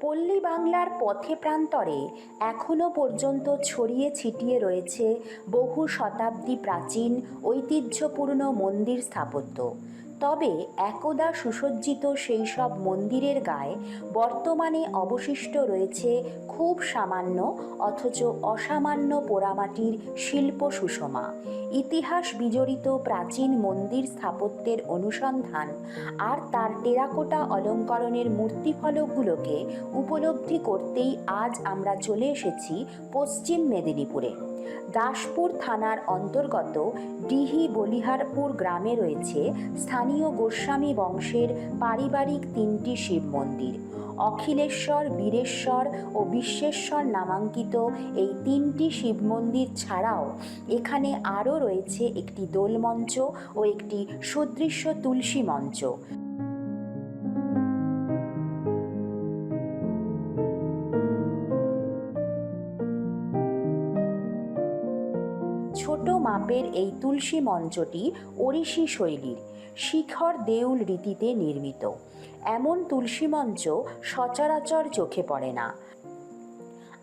পল্লী বাংলার পথে প্রান্তরে এখনও পর্যন্ত ছড়িয়ে ছিটিয়ে রয়েছে বহু শতাব্দী প্রাচীন ঐতিহ্যপূর্ণ মন্দির স্থাপত্য। তবে একদা সুসজ্জিত সেই সব মন্দিরের গায়ে বর্তমানে অবশিষ্ট রয়েছে খুব সামান্য অথচ অসামান্য পোড়ামাটির শিল্প সুষমা। ইতিহাস বিজড়িত প্রাচীন মন্দির স্থাপত্যের অনুসন্ধান আর তার টেরাকোটা অলঙ্করণের মূর্তিফলকগুলোকে উপলব্ধি করতেই আজ আমরা চলে এসেছি পশ্চিম মেদিনীপুরে। দাসপুর থানার অন্তর্গত ডিহি বলিহারপুর গ্রামে রয়েছে স্থানীয় গোস্বামী বংশের পারিবারিক তিনটি শিব মন্দির। অখিলেশ্বর, বীরেশ্বর ও বিশ্বেশ্বর নামাঙ্কিত এই তিনটি শিব মন্দির ছাড়াও এখানে আরও রয়েছে একটি দোলমঞ্চ ও একটি সুদৃশ্য তুলসী মঞ্চ। মাপের এই তুলসী মঞ্চটি ওড়িশি শৈলীর, শিখর দেউল রীতিতে নির্মিত। এমন তুলসী মঞ্চ সচরাচর চোখে পড়ে না।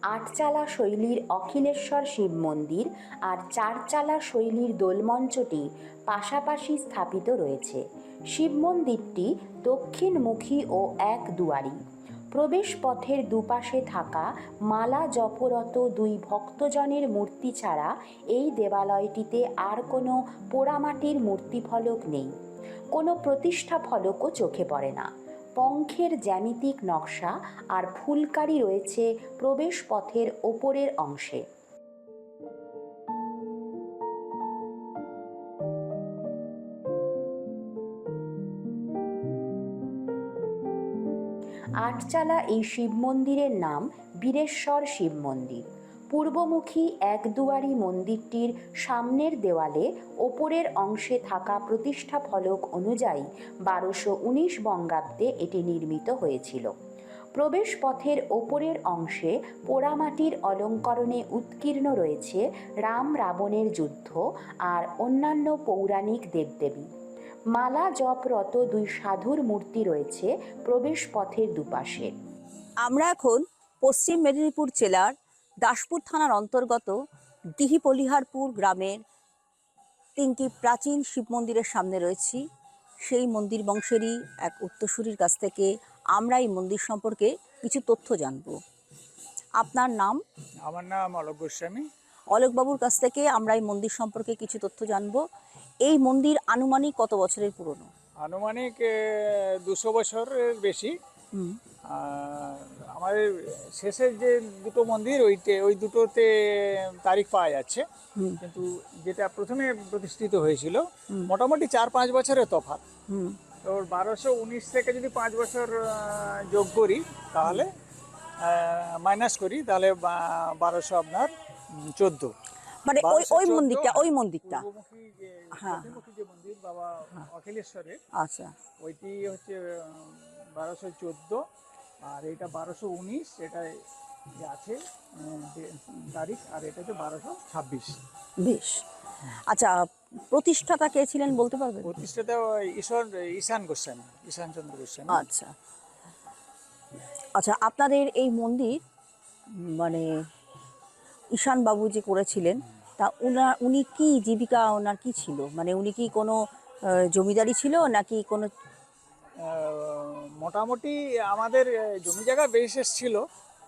আটচালা শৈলীর অখিলেশ্বর শিব মন্দির আর চারচালা শৈলীর দোলমঞ্চটি পাশাপাশি স্থাপিত রয়েছে। শিব মন্দিরটি দক্ষিণমুখী ও এক দুয়ারি। প্রবেশ পথের দুপাশে থাকা মালা জপরত দুই ভক্তজনের মূর্তি ছাড়া এই দেবালয়টিতে আর কোনো পোড়ামাটির মূর্তি ফলক নেই। কোনো প্রতিষ্ঠা ফলকও চোখে পড়ে না। পঙ্খের জ্যামিতিক নকশা আর ফুলকারি রয়েছে প্রবেশ পথের ওপরের অংশে। আটচালা এই শিব মন্দিরের নাম বীরেশ্বর শিব মন্দির। পূর্বমুখী এক দুয়ারি মন্দিরটির সামনের দেওয়ালে ওপরের অংশে থাকা প্রতিষ্ঠা ফলক অনুযায়ী বারোশো উনিশ বঙ্গাব্দে এটি নির্মিত হয়েছিল। প্রবেশ পথের ওপরের অংশে পোড়ামাটির অলঙ্করণে উৎকীর্ণ রয়েছে রাম রাবণের যুদ্ধ আর অন্যান্য পৌরাণিক দেবদেবী। মালা জপরত দুই সাধুর মূর্তি রয়েছে প্রবেশ পথের দুপাশে। আমরা এখন পশ্চিম মেদিনীপুর জেলার দাসপুর থানার অন্তর্গত দিহিপলিহারপুর গ্রামের তিনটি প্রাচীন শিব মন্দিরের সামনে রয়েছি। সেই মন্দির বংশেরই এক উত্তরসূরির কাছ থেকে আমরা এই মন্দির সম্পর্কে কিছু তথ্য জানব। আপনার নাম? আমার নাম অলোক গোস্বামী। অলোকবাবুর কাছ থেকে আমরা এই মন্দির সম্পর্কে কিছু তথ্য জানব। এই মন্দির আনুমানিক কত বছরের পুরনো? আনুমানিক দুশো বছরের বেশি। আমাদের শেষের যে দুটো মন্দির ওইতে ওই দুটোতে তারিখ পাওয়া যাচ্ছে। কিন্তু যেটা প্রথমে প্রতিষ্ঠিত হয়েছিল মোটামুটি চার পাঁচ বছরের হুম। তো বারোশো উনিশ থেকে যদি পাঁচ বছর যোগ করি তাহলে মাইনাস করি তাহলে বারোশো আপনার চোদ্দ। মানে ওই ওই মন্দিরটা ওই মন্দিরটা। হ্যাঁ। যে মন্দির বাবা অখিলেশ্বরের আচ্ছা। ওইটি হচ্ছে বারোশো চোদ্দ আর এটা বারোশো উনিশ এটা যে আছে তারিখ আর এটা হচ্ছে বারোশো ছাব্বিশ। বেশ। আচ্ছা প্রতিষ্ঠাতা কে ছিলেন বলতে পারবেন? প্রতিষ্ঠাতা ঈশ্বর ঈশান গোস্বামী ঈশান চন্দ্র গোস্বামী। আচ্ছা। আচ্ছা আপনাদের এই মন্দির মানে ঈশান বাবু যে করেছিলেন তা উনার উনি কি জীবিকা ওনার কি ছিল? মানে উনি কি কোনো জমিদারি ছিল নাকি কোনো? মোটামুটি আমাদের জমি জায়গা বিশেষ ছিল।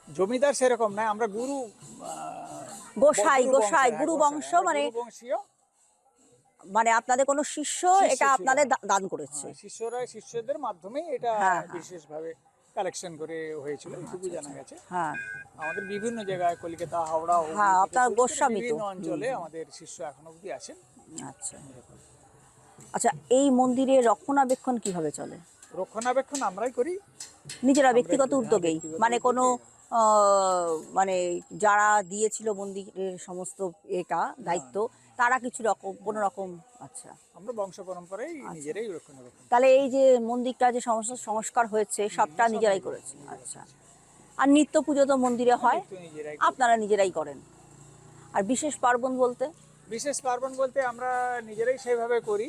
জমিদার সেরকম নয় আমরা গুরু গোসাই গুরু গোসাই গুরু হ্যাঁ, বংশ মানে বংশীয়। মানে আপনাদের কোনো শিষ্য এটা আপনাদের দান করেছে? হ্যাঁ, শিষ্যরা শিষ্যদের মাধ্যমে এটা হ্যাঁ, হ্যাঁ। বিশেষভাবে কালেকশন করে হয়েছিল এটুকু জানা গেছে। হ্যাঁ। আমাদের বিভিন্ন জায়গায় কলকাতা হাওড়া হ্যাঁ, আপনার গোস্বামী। বিভিন্ন অঞ্চলে আমাদের শিষ্য এখনও অবধি আছেন। আচ্ছা। আচ্ছা এই মন্দিরের রক্ষণাবেক্ষণ কীভাবে চলে? রক্ষণাবেক্ষণ আমরাই করি। নিজেরা ব্যক্তিগত হ্যাঁ, উদ্যোগেই? মানে কোনো মানে যারা দিয়েছিল মন্দিরের সমস্ত এটা দায়িত্ব তারা কিছু রকম কোনো রকম আচ্ছা। আমরা বংশ পরম্পরাই নিজেরাই রক্ষণাবেক্ষণ তাহলে এই যে মন্দিরটা যে সমস্ত সংস্কার হয়েছে সবটা নিজেরাই নিজেরাই করেছে। আচ্ছা। আর নিত্য পুজো তো মন্দিরে হয়। আপনারা নিজেরাই করেন। আর বিশেষ পার্বণ বলতে? বিশেষ পার্বণ বলতে আমরা নিজেরাই সেইভাবে করি।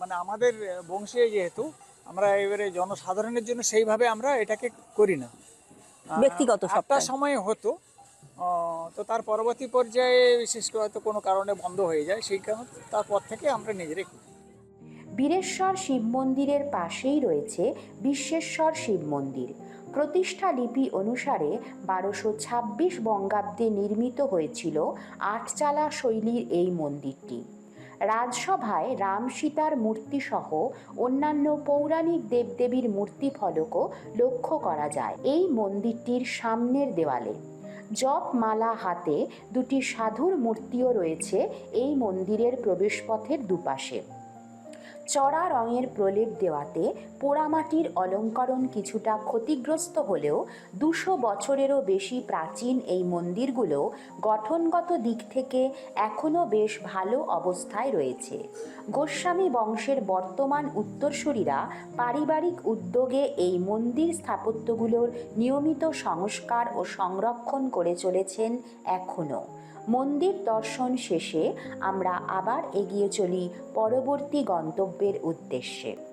মানে আমাদের বংশীয় যেহেতু আমরা এবারে জনসাধারণের জন্য সেইভাবে আমরা এটাকে করি না। ব্যক্তিগত একটা সময় হতো। তো তার পরবর্তী পর্যায়ে বিশেষ করে হয়তো কোনো কারণে বন্ধ হয়ে যায় সেই কারণে তারপর থেকে আমরা নিজেরাই করি। বীরেশ্বর শিব মন্দিরের পাশেই রয়েছে বিশ্বেশ্বর শিব মন্দির। প্রতিষ্ঠা লিপি অনুসারে বারোশো ছাব্বিশ বঙ্গাব্দে নির্মিত হয়েছিল আটচালা শৈলীর এই মন্দিরটি। রাজসভায় রাম সীতার মূর্তিসহ অন্যান্য পৌরাণিক দেবদেবীর মূর্তি ফলকও লক্ষ্য করা যায় এই মন্দিরটির সামনের দেওয়ালে। জপ মালা হাতে দুটি সাধুর মূর্তিও রয়েছে এই মন্দিরের প্রবেশপথের দুপাশে। চড়া রঙের প্রলেপ দেওয়াতে পোড়ামাটির অলঙ্করণ কিছুটা ক্ষতিগ্রস্ত হলেও দুশো বছরেরও বেশি প্রাচীন এই মন্দিরগুলো গঠনগত দিক থেকে এখনও বেশ ভালো অবস্থায় রয়েছে। গোস্বামী বংশের বর্তমান উত্তরসূরিরা পারিবারিক উদ্যোগে এই মন্দির স্থাপত্যগুলোর নিয়মিত সংস্কার ও সংরক্ষণ করে চলেছেন এখনও মন্দির দর্শন শেষে আমরা আবার এগিয়ে চলি পরবর্তী গন্তব্যের উদ্দেশ্যে।